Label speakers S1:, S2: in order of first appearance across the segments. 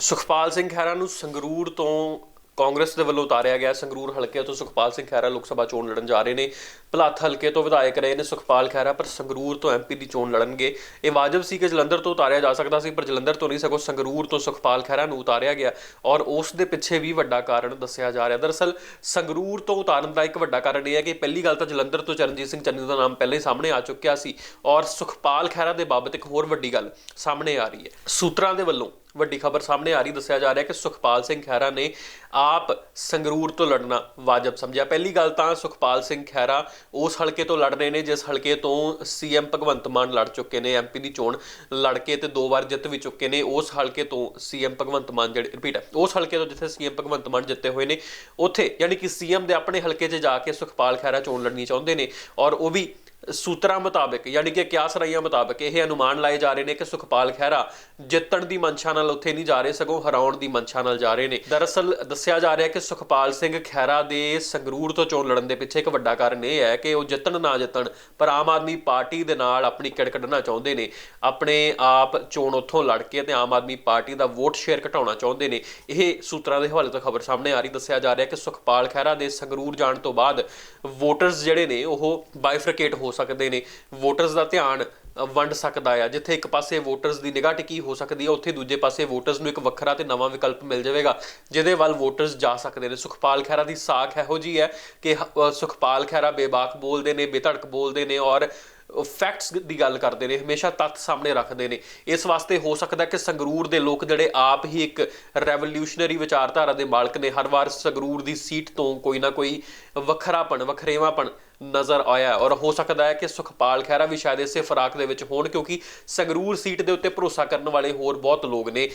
S1: ਸੁਖਪਾਲ ਸਿੰਘ ਖਹਿਰਾ ਨੂੰ ਸੰਗਰੂਰ ਤੋਂ ਕਾਂਗਰਸ ਦੇ ਵੱਲੋਂ ਉਤਾਰਿਆ ਗਿਆ। ਸੰਗਰੂਰ ਹਲਕੇ ਤੋਂ ਸੁਖਪਾਲ ਸਿੰਘ ਖਹਿਰਾ ਲੋਕ ਸਭਾ ਚੋਣ ਲੜਨ ਜਾ ਰਹੇ ਨੇ। ਭਲਾਥ ਹਲਕੇ ਤੋਂ ਵਿਧਾਇਕ ਰਹੇ ਨੇ ਸੁਖਪਾਲ ਖਹਿਰਾ, ਪਰ ਸੰਗਰੂਰ ਤੋਂ ਐਮਪੀ ਦੀ ਚੋਣ ਲੜਨਗੇ। ਇਹ ਵਾਜਬ ਸੀ ਕਿ ਜਲੰਧਰ ਤੋਂ ਉਤਾਰਿਆ ਜਾ ਸਕਦਾ ਸੀ, ਪਰ ਜਲੰਧਰ ਤੋਂ ਨਹੀਂ, ਸਗੋਂ ਸੰਗਰੂਰ ਤੋਂ ਸੁਖਪਾਲ ਖਹਿਰਾ ਨੂੰ ਉਤਾਰਿਆ ਗਿਆ ਔਰ ਉਸ ਦੇ ਪਿੱਛੇ ਵੀ ਵੱਡਾ ਕਾਰਨ ਦੱਸਿਆ ਜਾ ਰਿਹਾ। ਦਰਅਸਲ, ਸੰਗਰੂਰ ਤੋਂ ਉਤਾਰਨ ਦਾ ਇੱਕ ਵੱਡਾ ਕਾਰਨ ਇਹ ਹੈ ਕਿ ਪਹਿਲੀ ਗੱਲ ਤਾਂ ਜਲੰਧਰ ਤੋਂ ਚਰਨਜੀਤ ਸਿੰਘ ਚੰਨੀ ਦਾ ਨਾਮ ਪਹਿਲਾਂ ਹੀ ਸਾਹਮਣੇ ਆ ਚੁੱਕਿਆ ਸੀ ਔਰ ਸੁਖਪਾਲ ਖਹਿਰਾ ਦੇ ਬਾਬਤ ਇੱਕ ਹੋਰ ਵੱਡੀ ਗੱਲ ਸਾਹਮਣੇ ਆ ਰਹੀ ਹੈ। ਸੂਤਰਾਂ ਦੇ ਵੱਲੋਂ ਵੱਡੀ ਖਬਰ ਸਾਹਮਣੇ ਆ ਰਹੀ, ਦੱਸਿਆ ਜਾ ਰਿਹਾ ਕਿ ਸੁਖਪਾਲ ਸਿੰਘ ਖਹਿਰਾ ਨੇ ਆਪ ਸੰਗਰੂਰ ਤੋਂ ਲੜਨਾ ਵਾਜਬ ਸਮਝਿਆ। ਪਹਿਲੀ ਗੱਲ ਤਾਂ ਸੁਖਪਾਲ ਸਿੰਘ ਖਹਿਰਾ ਉਸ ਹਲਕੇ ਤੋਂ ਲੜ ਰਹੇ ਨੇ, ਜਿਸ ਹਲਕੇ ਤੋਂ ਸੀਐਮ ਭਗਵੰਤ ਮਾਨ ਲੜ ਚੁੱਕੇ ਨੇ ਐਮਪੀ ਦੀ ਚੋਣ ਲੜ ਕੇ ਤੇ ਦੋ ਵਾਰ ਜਿੱਤ ਵੀ ਚੁੱਕੇ ਨੇ, ਉਸ ਹਲਕੇ ਤੋਂ ਸੀਐਮ ਭਗਵੰਤ ਮਾਨ ਜਿਹੜੇ, ਰਿਪੀਟ ਉਸ ਹਲਕੇ ਤੋਂ ਜਿੱਥੇ ਸੀਐਮ ਭਗਵੰਤ ਮਾਨ ਜਿੱਤੇ ਹੋਏ ਨੇ, ਉੱਥੇ, ਯਾਨੀ ਕਿ ਸੀਐਮ ਦੇ ਆਪਣੇ ਹਲਕੇ 'ਚ ਜਾ ਕੇ ਸੁਖਪਾਲ ਖਹਿਰਾ ਚੋਣ ਲੜਨੀ ਚਾਹੁੰਦੇ ਨੇ ਔਰ ਉਹ ਵੀ ਸੂਤਰਾਂ ਮੁਤਾਬਕ, ਯਾਨੀ ਕਿ ਕਿਆਸ ਰਈਆਂ ਮੁਤਾਬਕ ਇਹ ਅਨੁਮਾਨ ਲਾਏ ਜਾ ਰਹੇ ਨੇ ਕਿ ਸੁਖਪਾਲ ਖਹਿਰਾ ਜਿੱਤਣ ਦੀ ਮਨਸ਼ਾ ਨਾਲ ਉੱਥੇ ਨਹੀਂ ਜਾ ਰਹੇ, ਸਗੋਂ ਹਰਾਉਣ ਦੀ ਮਨਸ਼ਾ ਨਾਲ ਜਾ ਰਹੇ ਨੇ। ਦਰਅਸਲ ਦੱਸਿਆ ਜਾ ਰਿਹਾ ਕਿ ਸੁਖਪਾਲ ਸਿੰਘ ਖਹਿਰਾ ਦੇ ਸੰਗਰੂਰ ਤੋਂ ਚੋਣ ਲੜਨ ਦੇ ਪਿੱਛੇ ਇੱਕ ਵੱਡਾ ਕਾਰਨ ਇਹ ਹੈ ਕਿ ਉਹ ਜਿੱਤਣ ਨਾ ਜਿੱਤਣ ਪਰ ਆਮ ਆਦਮੀ ਪਾਰਟੀ ਦੇ ਨਾਲ ਆਪਣੀ ਕਿੜ ਕੱਢਣਾ ਚਾਹੁੰਦੇ ਨੇ। ਆਪਣੇ ਆਪ ਚੋਣ ਉੱਥੋਂ ਲੜ ਕੇ ਤੇ ਆਮ ਆਦਮੀ ਪਾਰਟੀ ਦਾ ਵੋਟ ਸ਼ੇਅਰ ਘਟਾਉਣਾ ਚਾਹੁੰਦੇ ਨੇ। ਇਹ ਸੂਤਰਾਂ ਦੇ ਹਵਾਲੇ ਤੋਂ ਖਬਰ ਸਾਹਮਣੇ ਆ ਰਹੀ, ਦੱਸਿਆ ਜਾ ਰਿਹਾ ਕਿ ਸੁਖਪਾਲ ਖਹਿਰਾ ਦੇ ਸੰਗਰੂਰ ਜਾਣ ਤੋਂ ਬਾਅਦ ਵੋਟਰਸ ਜਿਹੜੇ ਨੇ ਉਹ ਬਾਈਫਰਕੇਟ ਹੋ ਸਕਦੇ ਨੇ। ਵੋਟਰਸ ਦਾ ਧਿਆਨ ਵੰਡ ਸਕਦਾ ਆ। ਜਿੱਥੇ ਇੱਕ ਪਾਸੇ ਵੋਟਰਸ ਦੀ ਨਿਗਾਹ ਟਿਕੀ ਹੋ ਸਕਦੀ ਹੈ ਉੱਥੇ ਦੂਜੇ ਪਾਸੇ ਵੋਟਰਸ ਨੂੰ ਇੱਕ ਵੱਖਰਾ ਤੇ ਨਵਾਂ ਵਿਕਲਪ ਮਿਲ ਜਾਵੇਗਾ, ਜਿਹਦੇ ਵੱਲ ਵੋਟਰਸ ਜਾ ਸਕਦੇ ਨੇ। ਸੁਖਪਾਲ ਖਹਿਰਾ ਦੀ ਸਾਖ ਇਹੋ ਜੀ ਹੈ ਕਿ ਸੁਖਪਾਲ ਖਹਿਰਾ ਬੇਬਾਕ ਬੋਲਦੇ ਨੇ, ਬੇਧੜਕ ਬੋਲਦੇ ਨੇ ਔਰ ਫੈਕਟਸ ਦੀ ਗੱਲ ਕਰਦੇ ਨੇ, ਹਮੇਸ਼ਾ ਤੱਥ ਸਾਹਮਣੇ ਰੱਖਦੇ ਨੇ। ਇਸ ਵਾਸਤੇ ਹੋ ਸਕਦਾ ਕਿ ਸੰਗਰੂਰ ਦੇ ਲੋਕ ਜਿਹੜੇ ਆਪ ਹੀ ਇੱਕ ਰੈਵੋਲੂਸ਼ਨਰੀ ਵਿਚਾਰਧਾਰਾ ਦੇ ਮਾਲਕ ਨੇ, ਹਰ ਵਾਰ ਸੰਗਰੂਰ ਦੀ ਸੀਟ ਤੋਂ ਕੋਈ ਨਾ ਕੋਈ ਵੱਖਰਾਪਣ, ਵਖਰੇਵਾਪਣ ਨਜ਼ਰ ਆਇਆ ਔਰ ਹੋ ਸਕਦਾ ਹੈ ਕਿ ਸੁਖਪਾਲ ਖਹਿਰਾ ਵੀ ਸ਼ਾਇਦ ਇਸੇ ਫਰਾਕ ਦੇ ਵਿੱਚ ਹੋਣ, ਕਿਉਂਕਿ ਸੰਗਰੂਰ ਸੀਟ ਦੇ ਉੱਤੇ ਭਰੋਸਾ ਕਰਨ ਵਾਲੇ ਹੋਰ ਬਹੁਤ ਲੋਕ ਨੇ।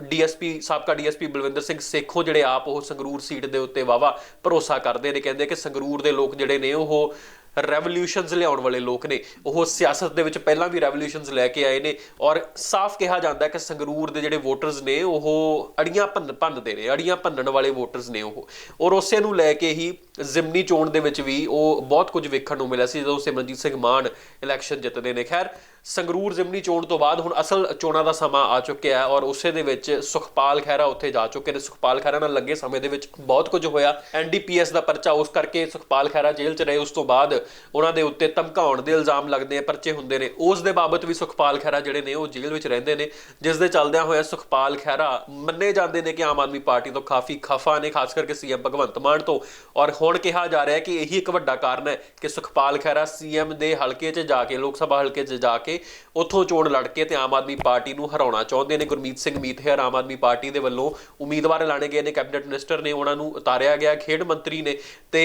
S1: ਡੀਐਸਪੀ, ਸਾਬਕਾ ਡੀਐਸਪੀ ਬਲਵਿੰਦਰ ਸਿੰਘ ਸੇਖੋਂ ਜਿਹੜੇ ਆਪ ਉਹ ਸੰਗਰੂਰ ਸੀਟ ਦੇ ਉੱਤੇ ਵਾਵਾ ਭਰੋਸਾ ਕਰਦੇ ਨੇ, ਕਹਿੰਦੇ ਕਿ ਸੰਗਰੂਰ ਦੇ ਲੋਕ ਜਿਹੜੇ ਨੇ ਉਹ ਰੈਵੋਲੂਸ਼ਨਸ ਲਿਆਉਣ ਵਾਲੇ ਲੋਕ ਨੇ। ਉਹ ਸਿਆਸਤ ਦੇ ਵਿੱਚ ਪਹਿਲਾਂ ਵੀ ਰੈਵੋਲੂਸ਼ਨਸ ਲੈ ਕੇ ਆਏ ਨੇ ਔਰ ਸਾਫ਼ ਕਿਹਾ ਜਾਂਦਾ ਹੈ ਕਿ ਸੰਗਰੂਰ ਦੇ ਜਿਹੜੇ ਵੋਟਰਸ ਨੇ, ਉਹ ਅੜੀਆਂ ਭੰਨ, ਭੰਨਦੇ ਨੇ, ਅੜੀਆਂ ਭੰਨਣ ਵਾਲੇ ਵੋਟਰਸ ਨੇ ਉਹ। ਔਰ ਉਸੇ ਨੂੰ ਲੈ ਕੇ ਹੀ ਜ਼ਿਮਨੀ ਚੋਣ ਦੇ ਵਿੱਚ ਵੀ ਉਹ ਬਹੁਤ ਕੁਝ ਵੇਖਣ ਨੂੰ ਮਿਲਿਆ ਸੀ। ਜਦੋਂ ਸਿਮਰਨਜੀਤ ਸਿੰਘ ਮਾਨ ਇਲੈਕਸ਼ਨ ਜਿੱਤਦੇ ਨੇ। ਖੈਰ ਸੰਗਰੂਰ ਜ਼ਿਮਨੀ ਚੋਣ ਤੋਂ ਬਾਅਦ ਹੁਣ ਅਸਲ ਚੋਣਾਂ ਦਾ ਸਮਾਂ ਆ ਚੁੱਕਿਆ ਹੈ ਔਰ ਉਸੇ ਦੇ ਵਿੱਚ ਸੁਖਪਾਲ ਖਹਿਰਾ ਉੱਥੇ ਜਾ ਚੁੱਕੇ ਨੇ। ਸੁਖਪਾਲ ਖਹਿਰਾ ਨਾਲ ਲੱਗੇ ਸਮੇਂ ਦੇ ਵਿੱਚ ਬਹੁਤ ਕੁਝ ਹੋਇਆ। ਐਨਡੀਪੀਐਸ ਦਾ ਪਰਚਾ ਉਸ ਕਰਕੇ ਸੁਖਪਾਲ ਖਹਿਰਾ ਜੇਲ੍ਹ 'ਚ ਰਹੇ। ਉਸ ਤੋਂ ਬਾਅਦ ਉਹਨਾਂ ਦੇ ਉੱਤੇ ਧਮਕਾਉਣ ਦੇ ਇਲਜ਼ਾਮ ਲੱਗਦੇ ਆ, ਪਰਚੇ ਹੁੰਦੇ ਨੇ। ਉਸ ਦੇ ਬਾਬਤ ਵੀ ਸੁਖਪਾਲ ਖਹਿਰਾ ਜਿਹੜੇ ਨੇ ਉਹ ਜੇਲ੍ਹ ਵਿੱਚ ਰਹਿੰਦੇ ਨੇ, ਜਿਸ ਦੇ ਚੱਲਦਿਆਂ ਹੋਇਆ ਸੁਖਪਾਲ ਖਹਿਰਾ ਮੰਨੇ ਜਾਂਦੇ ਨੇ ਕਿ ਆਮ ਆਦਮੀ ਪਾਰਟੀ ਤੋਂ ਕਾਫੀ ਖਫਾ ਨੇ, ਖਾਸ ਕਰਕੇ ਸੀਐਮ ਭਗਵੰਤ ਮਾਨ ਤੋਂ। ਔਰ ਹੁਣ ਕਿਹਾ ਜਾ ਰਿਹਾ ਹੈ ਕਿ ਇਹੀ ਇੱਕ ਵੱਡਾ ਕਾਰਨ ਹੈ ਕਿ ਸੁਖਪਾਲ ਖਹਿਰਾ ਸੀਐਮ ਦੇ ਹਲਕੇ 'ਚ ਜਾ ਕੇ, ਲੋਕ ਸਭਾ ਹਲਕੇ 'ਚ ਜਾ ਕੇ ਉੱਥੋਂ ਚੋਣ ਲੜ ਕੇ ਤੇ ਆਮ ਆਦਮੀ ਪਾਰਟੀ ਨੂੰ ਹਰਾਉਣਾ ਚਾਹੁੰਦੇ ਨੇ। ਗੁਰਮੀਤ ਸਿੰਘ ਮੀਤਹਿਰ ਆਮ ਆਦਮੀ ਪਾਰਟੀ ਦੇ ਵੱਲੋਂ ਉਮੀਦਵਾਰ ਐਲਾਨੇ ਗਏ ਨੇ। ਕੈਬਨਿਟ ਮਿਨਿਸਟਰ ਨੇ ਉਹਨਾਂ ਨੂੰ ਉਤਾਰਿਆ ਗਿਆ, ਖੇਡ ਮੰਤਰੀ ਨੇ ਤੇ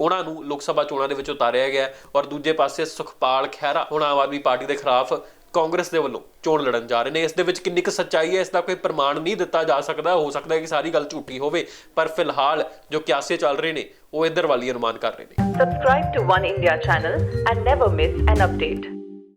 S1: ਉਹਨਾਂ ਨੂੰ ਲੋਕ ਸਭਾ ਚੋਣਾਂ ਦੇ ਵਿੱਚ ਉਤਾਰਿਆ ਗਿਆ ਔਰ ਦੂਜੇ ਪਾਸੇ ਸੁਖਪਾਲ ਖਹਿਰਾ ਹੁਣ ਆਮ ਆਦਮੀ ਪਾਰਟੀ ਦੇ ਖਿਲਾਫ ਕਾਂਗਰਸ ਦੇ ਵੱਲੋਂ ਚੋਣ ਲੜਨ ਜਾ ਰਹੇ ਨੇ। ਇਸ ਦੇ ਵਿੱਚ ਕਿੰਨੀ ਕੁ ਸੱਚਾਈ ਹੈ? ਇਸ ਦਾ ਕੋਈ ਪ੍ਰਮਾਣ ਨਹੀਂ ਦਿੱਤਾ ਜਾ ਸਕਦਾ। ਹੋ ਸਕਦਾ ਹੈ ਕਿ ਸਾਰੀ ਗੱਲ ਝੂਠੀ ਹੋਵੇ, ਪਰ ਫਿਲਹਾਲ ਜੋ ਕਿਆਸੇ ਚੱਲ ਰਹੇ ਨੇ, ਉਹ ਇੱਧਰ ਵਾਲੀ ਅਨੁਮਾਨ ਕਰ ਰਹੇ ਨੇ।
S2: Subscribe to One India channel and never miss an update.